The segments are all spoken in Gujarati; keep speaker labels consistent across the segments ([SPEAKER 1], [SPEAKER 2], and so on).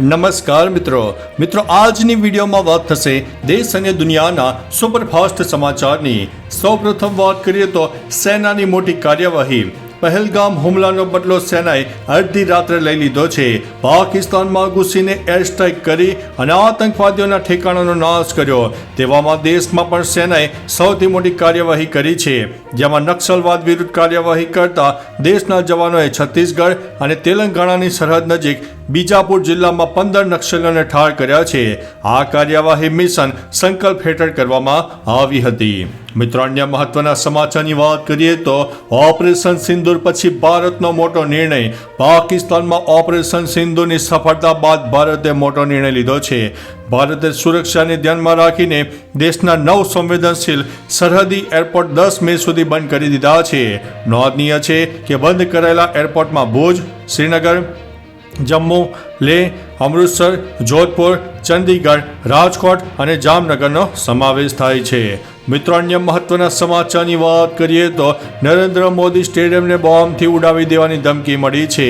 [SPEAKER 1] નમસ્કાર મિત્રો. મિત્રો, આજની વિડીયોમાં વાત થશે દેશ અને દુનિયાના સુપરફાસ્ટ સમાચારની. સૌપ્રથમ વાત કરીએ તો સેનાની મોટી કાર્યવાહી. પહેલગામ હુમલાનો બદલો સેનાએ અડધી રાત્રે લઈ લીધો છે. પાકિસ્તાનમાં ઘૂસીને એર સ્ટ્રાઇક કરી અને આતંકવાદીઓના ઠેકાણાનો નાશ કર્યો. તેવામાં દેશમાં પણ સેનાએ સૌથી મોટી કાર્યવાહી કરી છે. જેમાં નક્સલવાદ વિરુદ્ધ કાર્યવાહી કરતા દેશના જવાનોએ છત્તીસગઢ અને તેલંગાણાની સરહદ નજીક બીજાપુર જિલ્લામાં પંદર નક્સલીઓને ઠાર કર્યા છે. આ કાર્યવાહી મિશન સંકલ્પ હેઠળ કરવામાં આવી હતી. મિત્રો, અન્ય મહત્વના સમાચારની વાત કરીએ તો ઓપરેશન સિંદૂર પછી ભારતનો મોટો નિર્ણય. પાકિસ્તાનમાં ઓપરેશન સિંધુની સફળતા બાદ ભારતે મોટો નિર્ણય લીધો છે. ભારતે સુરક્ષાને ધ્યાનમાં રાખીને દેશના નવ સંવેદનશીલ સરહદી એરપોર્ટ દસ મે સુધી બંધ કરી દીધા છે. નોંધનીય છે કે બંધ કરાયેલા એરપોર્ટમાં ભુજ, શ્રીનગર જમ્મુ લેહ અમૃતસર જોધપુર ચંદીગઢ રાજકોટ અને જામનગરનો સમાવેશ થાય છે. મિત્રો અન્ય મહત્વના સમાચારની વાત કરીએ તો નરેન્દ્ર મોદી સ્ટેડિયમને બોમ્બથી ઉડાવી દેવાની ધમકી મળી છે.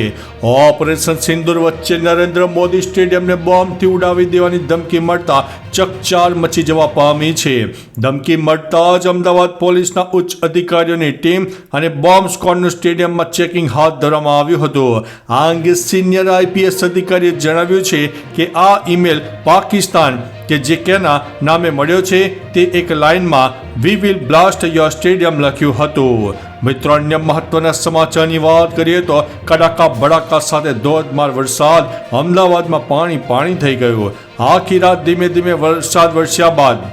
[SPEAKER 1] ઓપરેશન સિંદુર વચ્ચે નરેન્દ્ર મોદી સ્ટેડિયમને બોમ્બથી ઉડાવી દેવાની ધમકી મળતા ચકચાર મચી જવા પામી છે. ધમકી મળતા જ અમદાવાદ પોલીસના ઉચ્ચ અધિકારીઓની ટીમ અને બોમ્બ સ્કોડનું સ્ટેડિયમમાં ચેકિંગ હાથ ધરવામાં આવ્યું હતું. આ અંગે સિનિયર આઈપીએસ અધિકારીએ જણાવ્યું છે કે આ ઈમેલ પાકિસ્તાન કે જે કેના નામે મળ્યો છે તે એક લાઇનમાં we will blast your stadium લખ્યું હતું. મિત્રો, અન્ય મહત્વના સમાચારની વાત કરીએ તો કડાકા બડાકા સાથે ધોધમાર વરસાદ, અમદાવાદમાં પાણી પાણી થઈ ગયું. આખી રાત ધીમે ધીમે વરસાદ વરસ્યા બાદ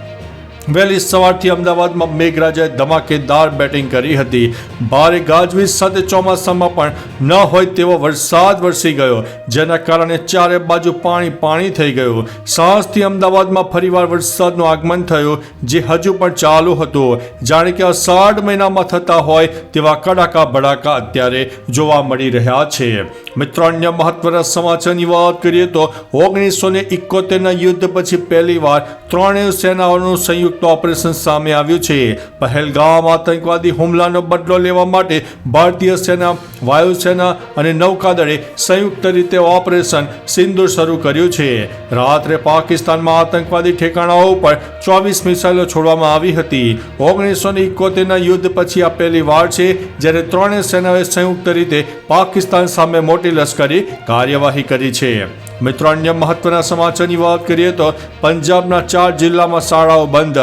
[SPEAKER 1] વહેલી સવારથી અમદાવાદમાં મેઘરાજાએ ધમાકેદાર બેટિંગ કરી હતી. ભારે ગાજવીજ સાથે ચોમાસામાં પણ ન હોય તેવો વરસાદ વરસી ગયો, જેના કારણે ચારે બાજુ પાણી પાણી થઈ ગયું. સાંજથી અમદાવાદમાં ફરીવાર વરસાદનું આગમન થયું, જે હજુ પણ ચાલુ હતું. જાણે કે અષાઢ મહિનામાં થતા હોય તેવા કડાકા ભડાકા અત્યારે જોવા મળી રહ્યા છે. મિત્રો અન્ય મહત્વના સમાચારની વાત કરીએ તો ઓગણીસો ને ઇકોતેરના યુદ્ધ પછી પહેલીવાર ત્રણેય સેનાઓનું સંયુક્ત ઓપરેશન સામે આવ્યું છે. પહેલગામ આતંકવાદી હુમલાનો બદલો લેવા માટે ભારતીય સેના, વાયુસેના અને નૌકાદળે સંયુક્ત રીતે ઓપરેશન સિંધુ શરૂ કર્યું છે. રાત્રે પાકિસ્તાનમાં આતંકવાદી ઠેકાણાઓ ઉપર ચોવીસ મિસાઇલો છોડવામાં આવી હતી. ઓગણીસો ને ઇકોતેરના યુદ્ધ પછી આ પહેલી વાર છે જ્યારે ત્રણેય સેનાઓએ સંયુક્ત રીતે પાકિસ્તાન સામે મોટી લશ્કરી કાર્યવાહી કરી છે. મિત્રો, અન્ય મહત્વના સમાચારની વાત કરીએ તો પંજાબના ચાર જિલ્લામાં શાળાઓ બંધ.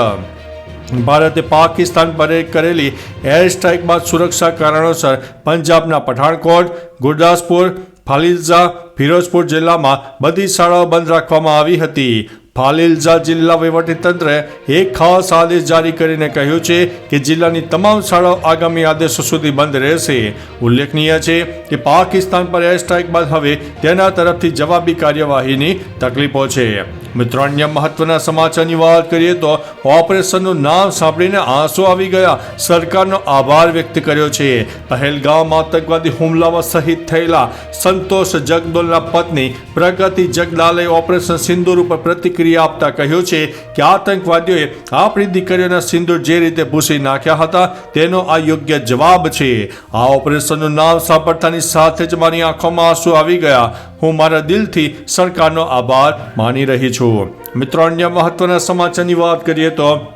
[SPEAKER 1] ભારતે પાકિસ્તાન પર કરેલી એર સ્ટ્રાઇક બાદ સુરક્ષા કારણોસર પંજાબના પઠાણકોટ, ગુરદાસપુર, ફાલિઝા ફિરોઝપુર જિલ્લામાં બધી શાળાઓ બંધ રાખવામાં આવી હતી. ફાલિલઝા જિલ્લા વહીવટીતંત્રએ એક ખાસ આદેશ જારી કરીને કહ્યું છે કે જિલ્લાની તમામ શાળાઓ આગામી આદેશો સુધી બંધ રહેશે. ઉલ્લેખનીય છે કે પાકિસ્તાન પર એર સ્ટ્રાઇક બાદ હવે તેના તરફથી જવાબી કાર્યવાહીની તકલીફો છે. મિત્રો, અન્ય મહત્વના સમાચારની વાત કરીએ તો ઓપરેશનનું નામ સાંભળીને આંસુ આવી ગયા. સરકારનો આભાર વ્યક્ત કર્યો છે. પહેલગામ આતંકવાદી હુમલામાં શહીદ થયેલા સંતોષ જગદોલના પત્ની પ્રગતિ જગદાલે ઓપરેશન સિંદૂર ઉપર પ્રતિક્રિયા આપતા કહ્યું છે કે આતંકવાદીઓએ આપણી દીકરીઓના સિંદૂર જે રીતે ભૂસી નાખ્યા હતા, તેનો આ યોગ્ય જવાબ છે. આ ઓપરેશનનું નામ સાંભળતાની સાથે જ મારી આંખોમાં આંસુ આવી ગયા. હું મારા દિલથી સરકારનો આભાર માની રહી છું. મિત્રો, અન્ય મહત્વના સમાચારની વાત કરીએ તો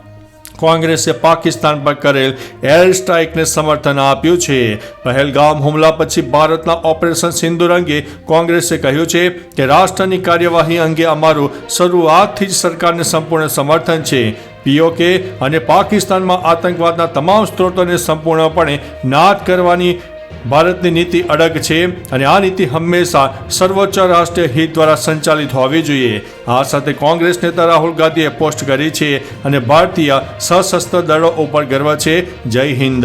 [SPEAKER 1] કોંગ્રેસે પાકિસ્તાન પર કરેલ એર સ્ટ્રાઇકને સમર્થન આપ્યું છે. પહેલગામ હુમલા પછી ભારતના ઓપરેશન સિંદુર અંગે કોંગ્રેસે કહ્યું છે કે રાષ્ટ્રની કાર્યવાહી અંગે અમારું શરૂઆતથી જ સરકારને સંપૂર્ણ સમર્થન છે. પીઓકે અને પાકિસ્તાનમાં આતંકવાદના તમામ સ્ત્રોતોને સંપૂર્ણપણે નાશ કરવાની ભારતની નીતિ અડગ છે અને આ નીતિ હંમેશા સર્વોચ્ચ રાષ્ટ્રીય હિત દ્વારા સંચાલિત હોવી જોઈએ. આ સાથે કોંગ્રેસ નેતા રાહુલ ગાંધીએ પોસ્ટ કરી છે અને ભારતીય સશસ્ત્ર દળો ઉપર ગર્વ છે. જય હિન્દ.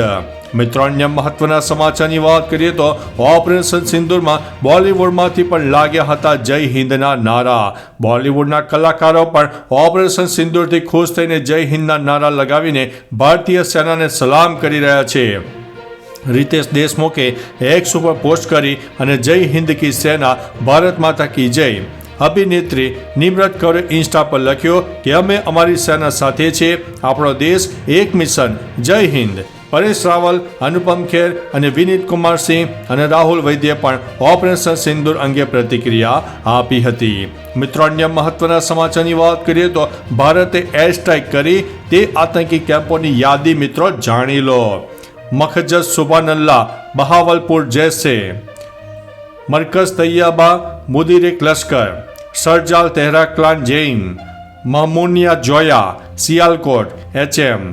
[SPEAKER 1] મિત્રો, અન્ય મહત્વના સમાચારની વાત કરીએ તો ઓપરેશન સિંદુરમાં બોલિવૂડમાંથી પણ લાગ્યા હતા જય હિન્દના નારા. બોલિવૂડના કલાકારો પણ ઓપરેશન સિંદુરથી ખુશ થઈને જય હિન્દના નારા લગાવીને ભારતીય સેનાને સલામ કરી રહ્યા છે. રિતેશ દેશમુખે એક્સ ઉપર પોસ્ટ કરી અને જય હિન્દ કી સેના, ભારત માતા કી જય. અભિનેત્રી નિમ્રત કૌરે ઇન્સ્ટા પર લખ્યો કે અમે અમારી સેના સાથે છીએ આપણો દેશ એક મિશન, જય હિન્દ. પરેશ રાવલ, અનુપમ ખેર અને વિનીત કુમાર સિંહ અને રાહુલ વૈદ્ય પણ ઓપરેશન સિંદુર અંગે પ્રતિક્રિયા આપી હતી. મિત્રો, અન્ય મહત્વના સમાચારની વાત કરીએ તો ભારતે એર સ્ટ્રાઇક કરી, તે આતંકી કેમ્પોની યાદી મિત્રો જાણી લો. મખજસ સુબાનલ્લા, બહાવલપુર જૈસે, મરકઝ તૈયાબા મુદીર લશ્કર, સરજાલ તેહરા ક્લાન જૈન, મહમુનિયા જોયા, સિયાલકોટ, એચએમ,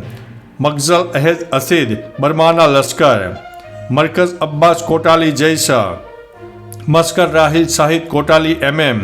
[SPEAKER 1] મગઝલ અહેજ અસીદ, બર્માના લશ્કર, મરકઝ અબ્બાસ કોટાલી જૈસા, મસ્કર રાહિલ શાહિદ કોટાલી એમએમ,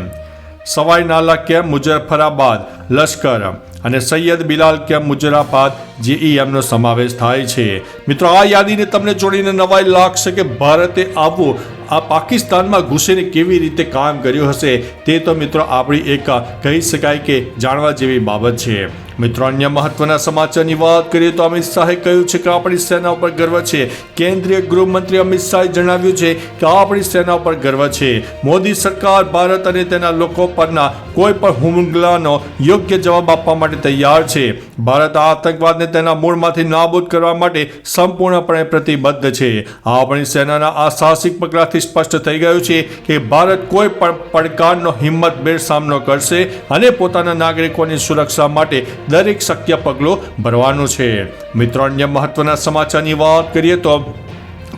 [SPEAKER 1] સવાઈ નાલા કેમ્પ મુઝફ્ફરાબાદ લશ્કર અને સૈયદ બિલાલ કેમ્પ મુજરાબાદ જેઈએમનો સમાવેશ થાય છે. મિત્રો, આ યાદીને તમને જોડીને નવાઈ લાગશે કે ભારતે આવું આ પાકિસ્તાનમાં ઘૂસીને કેવી રીતે કામ કર્યું હશે તે તો મિત્રો, આપણી એક કહી શકાય કે જાણવા જેવી બાબત છે. મિત્રો, અન્ય મહત્વના સમાચારની વાત કરીએ તો અમિત શાહે કહ્યું છે કે આપણી સેના ઉપર ગર્વ છે. કેન્દ્રીય ગૃહમંત્રી અમિત શાહે જણાવ્યું છે કે આપણી સેના ઉપર ગર્વ છે. મોદી સરકાર, ભારત અને તેના લોકો પરના કોઈ પણ હુમલાનો યોગ્ય જવાબ આપવા માટે તૈયાર છે. ભારત આ આતંકવાદને તેના મૂળમાંથી નાબૂદ કરવા માટે સંપૂર્ણપણે પ્રતિબદ્ધ છે. આપણી સેનાના આ સાહસિક પગલાથી સ્પષ્ટ થઈ ગયું છે કે ભારત કોઈ પણ પડકારનો હિંમતભેર સામનો કરશે અને પોતાના નાગરિકોની સુરક્ષા માટે દરેક શક્ય પગલું ભરવાનું છે. મિત્રો, અન્ય મહત્વના સમાચારની વાત કરીએ તો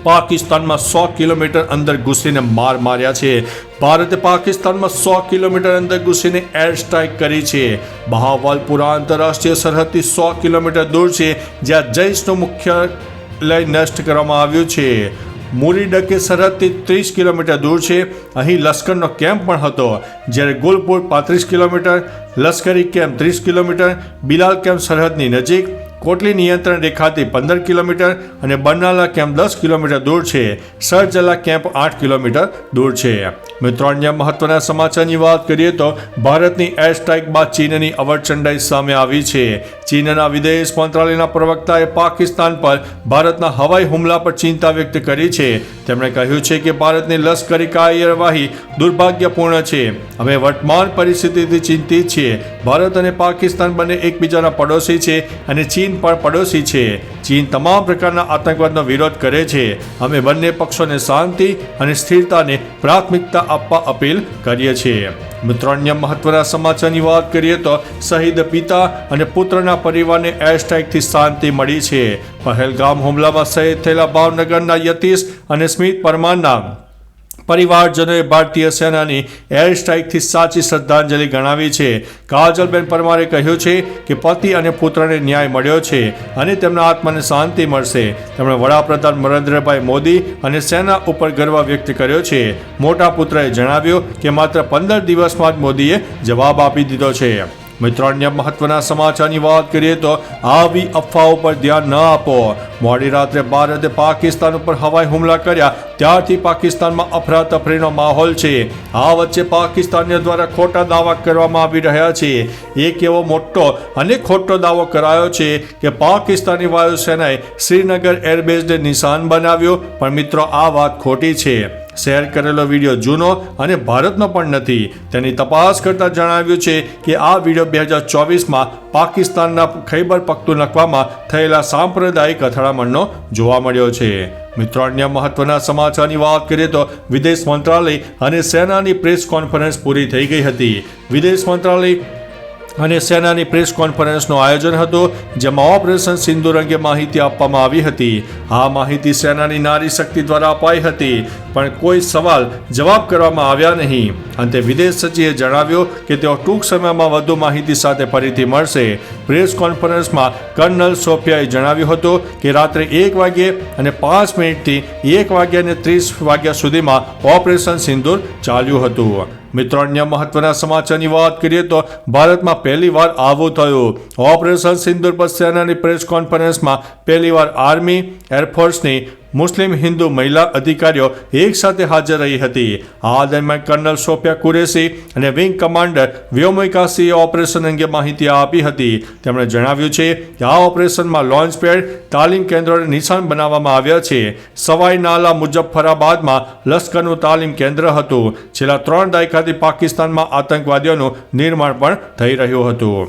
[SPEAKER 1] પાકિસ્તાનમાં સો કિલોમીટર અંદર ઘૂસીને માર માર્યા છે. ભારતે પાકિસ્તાનમાં સો કિલોમીટર અંદર ઘૂસીને એર સ્ટ્રાઇક કરી છે. બહાવલપુરા આંતરરાષ્ટ્રીય સરહદથી સો કિલોમીટર દૂર છે, જ્યાં જૈશનું મુખ્યાલય નષ્ટ કરવામાં આવ્યું છે. મુરીડકે સરહદથી ત્રીસ કિલોમીટર દૂર છે. અહીં લશ્કરનો કેમ્પ પણ હતો, જ્યારે ગોલપુર પાંત્રીસ કિલોમીટર, લશ્કરી કેમ્પ ત્રીસ કિલોમીટર, બિલાલ કેમ્પ સરહદની નજીક કોટલી નિયંત્રણ રેખાથી પંદર કિલોમીટર અને બરનાલા કેમ્પ દસ કિલોમીટર દૂર છે. સરજલા કેમ્પ આઠ કિલોમીટર દૂર છે. મિત્રો, અન્ય મહત્વના સમાચારની વાત કરીએ તો ભારતની એર સ્ટ્રાઇક બાદ ચીનની અવરચંડાઈ સામે આવી છે. ચીનના વિદેશ મંત્રાલયના પ્રવક્તાએ પાકિસ્તાન પર ભારતના હવાઈ હુમલા પર ચિંતા વ્યક્ત કરી છે. તેમણે કહ્યું છે કે ભારતની લશ્કરી કાર્યવાહી દુર્ભાગ્યપૂર્ણ છે. અમે વર્તમાન પરિસ્થિતિથી ચિંતિત છીએ ભારત અને પાકિસ્તાન બંને એકબીજાના પડોશી છે અને ચીન પણ પડોશી છે. ચીન તમામ પ્રકારના આતંકવાદનો વિરોધ કરે છે. અમે બંને પક્ષોને શાંતિ અને સ્થિરતાને પ્રાથમિકતા આપવા અપીલ કરીએ છીએ. મિત્રો, અન્ય મહત્વના સમાચારની વાત કરીએ તો શહીદ પિતા અને પુત્રના પરિવારને એર સ્ટ્રાઇકથી શાંતિ મળી છે. પહેલગામ હુમલામાં શહીદ થયેલા ભાવનગરના યતીશ અને સ્મિત પરમારના પરિવારજનોએ ભારતીય સેનાની એર સ્ટ્રાઇકથી સાચી શ્રદ્ધાંજલિ ગણાવી છે. કાજલબેન પરમારે કહ્યું છે કે પતિ અને પુત્રને ન્યાય મળ્યો છે અને તેમના આત્માને શાંતિ મળશે. તેમણે વડાપ્રધાન નરેન્દ્રભાઈ મોદી અને સેના ઉપર ગર્વ વ્યક્ત કર્યો છે. મોટા પુત્રએ જણાવ્યું કે માત્ર પંદર દિવસમાં જ મોદીએ જવાબ આપી દીધો છે. મિત્રો અન્ય મહત્વના સમાચારની વાત કરીએ તો આવી અફવાઓ પર ધ્યાન ન આપો. મોડી રાત્રે ભારતે પાકિસ્તાન ઉપર હવાઈ હુમલા કર્યા, ત્યારથી પાકિસ્તાનમાં અફરાતફરીનો માહોલ છે. આ વચ્ચે પાકિસ્તાનીઓ દ્વારા ખોટા દાવા કરવામાં આવી રહ્યા છે. એક એવો મોટો અને ખોટો દાવો કરાયો છે કે પાકિસ્તાની વાયુસેનાએ શ્રીનગર એરબેઝને નિશાન બનાવ્યો, પણ મિત્રો, આ વાત ખોટી છે. શેર કરેલો વીડિયો જૂનો અને ભારતનો પણ નથી. તેની તપાસ કરતા જણાવ્યું છે કે આ વીડિયો બે હજાર ચોવીસમાં પાકિસ્તાનના ખૈબર પખ્તુનખવામાં થયેલા સાંપ્રદાયિક અથડામણનો જોવા મળ્યો છે. મિત્રો, અન્ય મહત્વના સમાચારની વાત કરીએ તો વિદેશ મંત્રાલય અને સેનાની પ્રેસ કોન્ફરન્સ પૂરી થઈ ગઈ હતી. વિદેશ મંત્રાલય અને સેનાની પ્રેસ કોન્ફરન્સનું આયોજન હતું, જેમાં ઓપરેશન સિંદુર અંગે માહિતી આપવામાં આવી હતી. આ માહિતી સેનાની નારી શક્તિ દ્વારા અપાઈ હતી, પણ કોઈ સવાલ જવાબ કરવામાં આવ્યા નહીં. અંતે વિદેશ સચિવે જણાવ્યું કે તેઓ ટૂંક સમયમાં વધુ માહિતી સાથે ફરીથી મળશે. પ્રેસ કોન્ફરન્સમાં કર્નલ સોફિયાએ જણાવ્યું હતું કે રાત્રે એક વાગ્યે અને પાંચ મિનિટથી એક વાગ્યા અને ત્રીસ વાગ્યા સુધીમાં ઓપરેશન સિંદુર ચાલ્યું હતું. મિત્રો, અન્ય મહત્વના સમાચારની વાત કરીએ તો ભારતમાં પહેલી વાર આવું થયું. ઓપરેશન સિંદુર પર સેનાની પ્રેસ કોન્ફરન્સમાં પહેલીવાર આર્મી એરફોર્સની મુસ્લિમ હિન્દુ મહિલા અધિકારીઓ એકસાથે હાજર રહી હતી. આ દરમિયાન કર્નલ સોફિયા કુરેશી અને વિંગ કમાન્ડર વ્યોમિકા સિંહે ઓપરેશન અંગે માહિતી આપી હતી. તેમણે જણાવ્યું છે કે આ ઓપરેશનમાં લોન્ચ પેડ તાલીમ કેન્દ્રોને નિશાન બનાવવામાં આવ્યા છે. સવાઈ નાલા મુજફ્ફરાબાદમાં લશ્કરનું તાલીમ કેન્દ્ર હતું. છેલ્લા ત્રણ દાયકાથી પાકિસ્તાનમાં આતંકવાદીઓનું નિર્માણ પણ થઈ રહ્યું હતું.